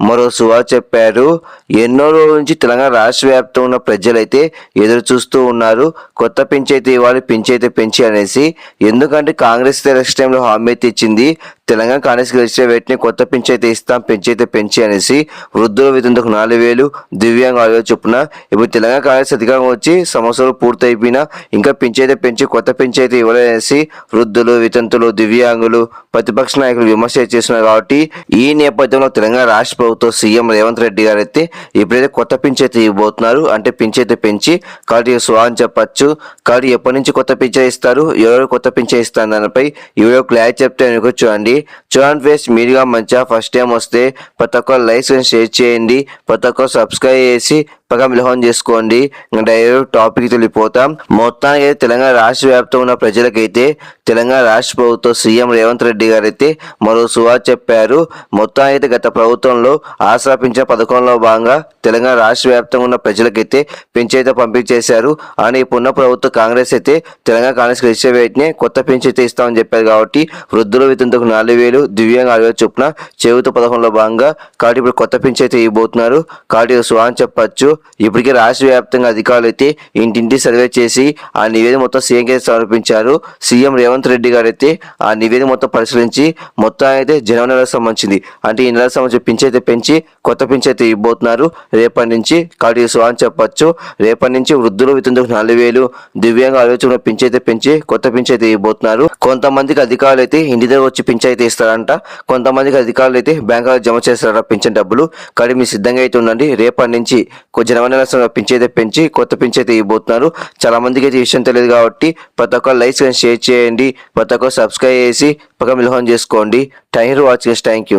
మరో సువా చెప్పారు ఎన్నో రోజుల నుంచి తెలంగాణ రాష్ట్ర వ్యాప్తంగా ఉన్న ప్రజలైతే ఎదురు చూస్తూ ఉన్నారు. కొత్త పెంచైతే ఇవ్వాలి పెంచైతే పెంచి అనేసి. ఎందుకంటే కాంగ్రెస్ ఎలక్షన్ టైంలో హామీ అయితే ఇచ్చింది. తెలంగాణ కాంగ్రెస్ గెలిచిన వెంటనే కొత్త పెంచైతే ఇస్తాం పెంచైతే పెంచి అనేసి. వృద్ధుల వితంతకు నాలుగు వేలు దివ్యాంగ ఆరు వేలు చొప్పున. ఇప్పుడు తెలంగాణ కాంగ్రెస్ అధికారం వచ్చి సంవత్సరాలు పూర్తయిపోయినా ఇంకా పెంచైతే పెంచి కొత్త పెంచైతే ఇవ్వలేసి వృద్ధులు వితంతులు దివ్యాంగులు ప్రతిపక్ష నాయకులు విమర్శ చేస్తున్నారు కాబట్టి ఈ నేపథ్యంలో తెలంగాణ రాష్ట్ర ప్రభుత్వ సీఎం రేవంత్ రెడ్డి గారు అయితే ఇప్పుడైతే కొత్త పెంచైతే ఇవ్వబోతున్నారు. అంటే పెంచైతే పెంచి కాబట్టి సువా అని చెప్పచ్చు. కాబట్టి ఎప్పటి నుంచి కొత్త పింఛన్ ఇస్తారు? ఎవరు కొత్త పించే ఇస్తారు దానిపై ఎవరో క్లారి క్లారిటీ చెప్తే అనుకో చూడండి. చూడండి ఫేస్ మీరుగా మంచిగా ఫస్ట్ టైం వస్తే ప్రతి ఒక్కరు లైక్ షేర్ చేయండి ప్రతి ఒక్కరు సబ్స్క్రైబ్ చేసి పక్కన మిలహం చేసుకోండి. ఇంకా డైరెక్ట్ టాపిక్ వెళ్ళిపోతాం. మొత్తానికి అయితే తెలంగాణ రాష్ట్ర వ్యాప్తంగా ఉన్న ప్రజలకైతే తెలంగాణ రాష్ట్ర ప్రభుత్వం సీఎం రేవంత్ రెడ్డి గారు అయితే మరో సువార్ చెప్పారు. మొత్తం అయితే గత ప్రభుత్వంలో ఆసరా పింఛన్ పథకంలో భాగంగా తెలంగాణ రాష్ట్ర వ్యాప్తంగా ఉన్న ప్రజలకైతే పెంచైతే పంపించేశారు. అని ఇప్పుడున్న ప్రభుత్వ కాంగ్రెస్ అయితే తెలంగాణ కాంగ్రెస్ ఇచ్చే వెంటనే కొత్త పెంచైతే ఇస్తామని చెప్పారు కాబట్టి వృద్ధుల వితంతకు నాలుగు వేలు దివ్యాంగ ఆరు వేలు చొప్పున చేయుత పథకంలో భాగంగా కాబట్టి ఇప్పుడు కొత్త పెంచైతే ఇవ్వబోతున్నారు. కాబట్టి ఇది సువా అని చెప్పచ్చు. ఇప్పటికే రాష్ట్ర వ్యాప్తంగా అధికారులు అయితే ఇంటింటి సర్వే చేసి ఆ నివేదిక మొత్తం సీఎం కి సమర్పించారు. సీఎం రేవంత్ రెడ్డి గారు అయితే ఆ నివేదిక మొత్తం పరిశీలించి మొత్తం అయితే జనవరి నెలకు సంబంధించింది. అంటే ఈ నెలకు సంబంధించి పెంచి అయితే పెంచి కొత్త పింఛన్ అయితే ఇవ్వబోతున్నారు. రేపటి నుంచి కాబట్టి అని చెప్పొచ్చు. రేపటి నుంచి వృద్ధులు వితంతుకు నాలుగు వేలు దివ్యాంగ ఆలోచన పింఛైతే పెంచి కొత్త పింఛైతే అయితే ఇవ్వబోతున్నారు. కొంతమందికి అధికారులు అయితే ఇంటి దగ్గర వచ్చి పింఛైతే ఇస్తారంట. కొంతమందికి అధికారులు అయితే బ్యాంకులో జమ చేస్తారట పింఛన్ డబ్బులు. కాబట్టి మీ సిద్ధంగా అయితే ఉండండి. రేపటి నుంచి కొంచెం జనవరి నెల పెంచి కొత్త పింఛైతే అయితే ఇవ్వబోతున్నారు. చాలా మందికి అయితే విషయం తెలియదు కాబట్టి ప్రతి ఒక్కరు లైక్స్ షేర్ చేయండి. ప్రతి ఒక్కరు సబ్స్క్రైబ్ చేసి పక్క మిలహం చేసుకోండి. Thank you watching thank you.